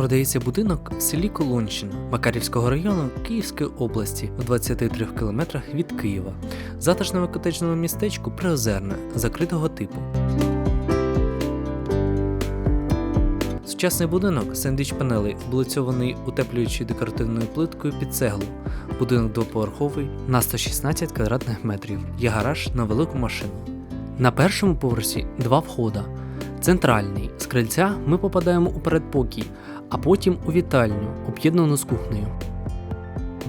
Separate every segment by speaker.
Speaker 1: Продається будинок в селі Колонщина Макарівського району Київської області у 23 кілометрах від Києва, затишному котеджному містечку Приозерне, закритого типу. Сучасний будинок сендвіч панелей облицьований утеплюючою декоративною плиткою під цеглу. Будинок двоповерховий на 116 квадратних метрів. Є гараж на велику машину. На першому поверсі два входа. Центральний з крильця ми попадаємо у передпокій, а потім у вітальню, об'єднану з кухнею.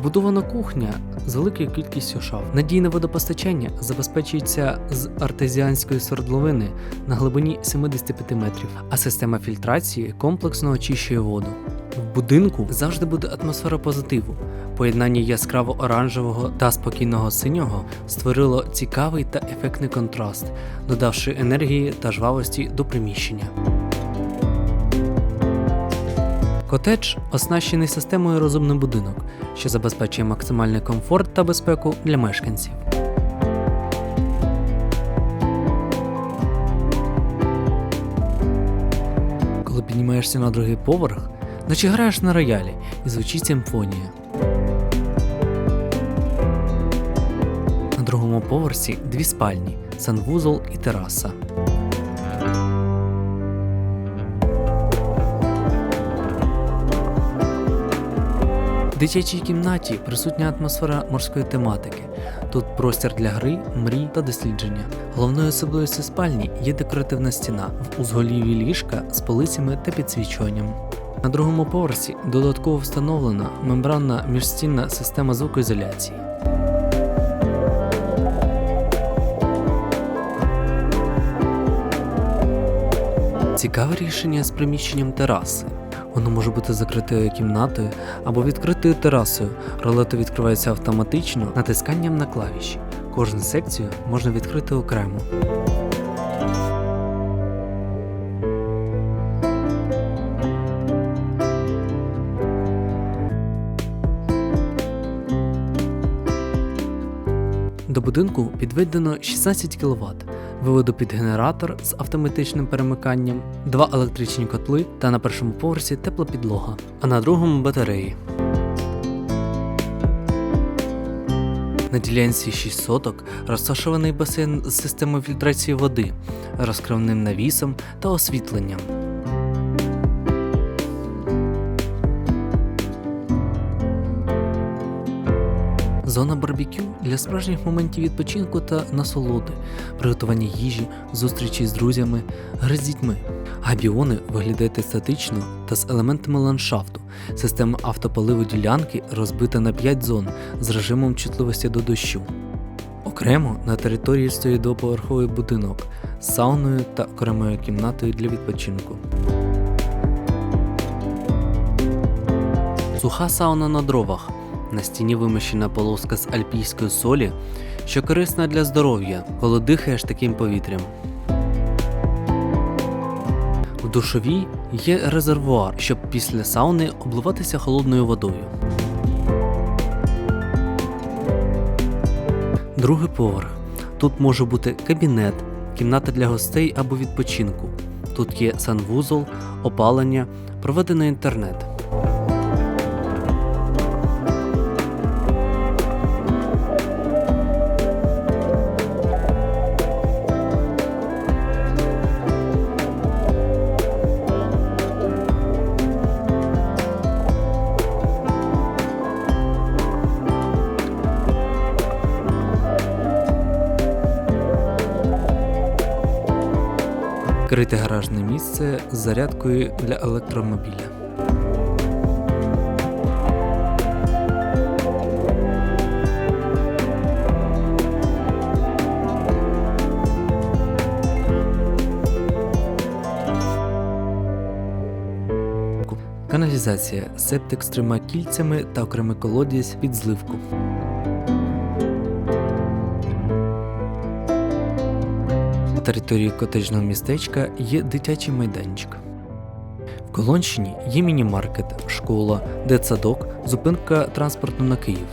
Speaker 1: Будована кухня з великою кількістю шаф. Надійне водопостачання забезпечується з артезіанської свердловини на глибині 75 метрів, а система фільтрації комплексно очищує воду. В будинку завжди буде атмосфера позитиву. Поєднання яскраво оранжевого та спокійного синього створило цікавий та ефектний контраст, додавши енергії та жвавості до приміщення. Котедж оснащений системою розумний будинок, що забезпечує максимальний комфорт та безпеку для мешканців. Коли піднімаєшся на другий поверх, наче граєш на роялі і звучить симфонія. На другому поверсі дві спальні, санвузол і тераса. В дитячій кімнаті присутня атмосфера морської тематики. Тут простір для гри, мрій та дослідження. Головною особливістю спальні є декоративна стіна в узголів'ї ліжка з полицями та підсвічуванням. На другому поверсі додатково встановлена мембранна міжстінна система звукоізоляції. Цікаве рішення з приміщенням тераси. Воно може бути закритою кімнатою або відкритою терасою. Ролети відкриваються автоматично натисканням на клавіші. Кожну секцію можна відкрити окремо. До будинку підведено 16 кВт, виводу під генератор з автоматичним перемиканням, два електричні котли та на першому поверсі тепла підлога, а на другому батареї. На ділянці 6 соток розташований басейн з системою фільтрації води, розкривним навісом та освітленням. Зона барбекю для справжніх моментів відпочинку та насолоди, приготування їжі, зустрічі з друзями, гри з дітьми. Габіони виглядають естетично та з елементами ландшафту. Система автополиву ділянки розбита на 5 зон з режимом чутливості до дощу. Окремо на території стоїть двоповерховий будинок з сауною та окремою кімнатою для відпочинку. Суха сауна на дровах. На стіні вимощена полоска з альпійської солі, що корисна для здоров'я, коли дихаєш таким повітрям. В душовій є резервуар, щоб після сауни обливатися холодною водою. Другий поверх. Тут може бути кабінет, кімната для гостей або відпочинку. Тут є санвузол, опалення, проведений інтернет. Крите гаражне місце з зарядкою для електромобіля. Каналізація, септик з трьома кільцями та окремий колодязь під зливку. На території котеджного містечка є дитячий майданчик. В Колонщині є міні-маркет, школа, дитсадок, зупинка транспорту на Київ,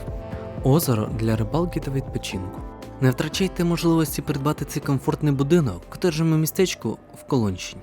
Speaker 1: озеро для рибалки та відпочинку. Не втрачайте можливості придбати цей комфортний будинок в котеджному містечку в Колонщині.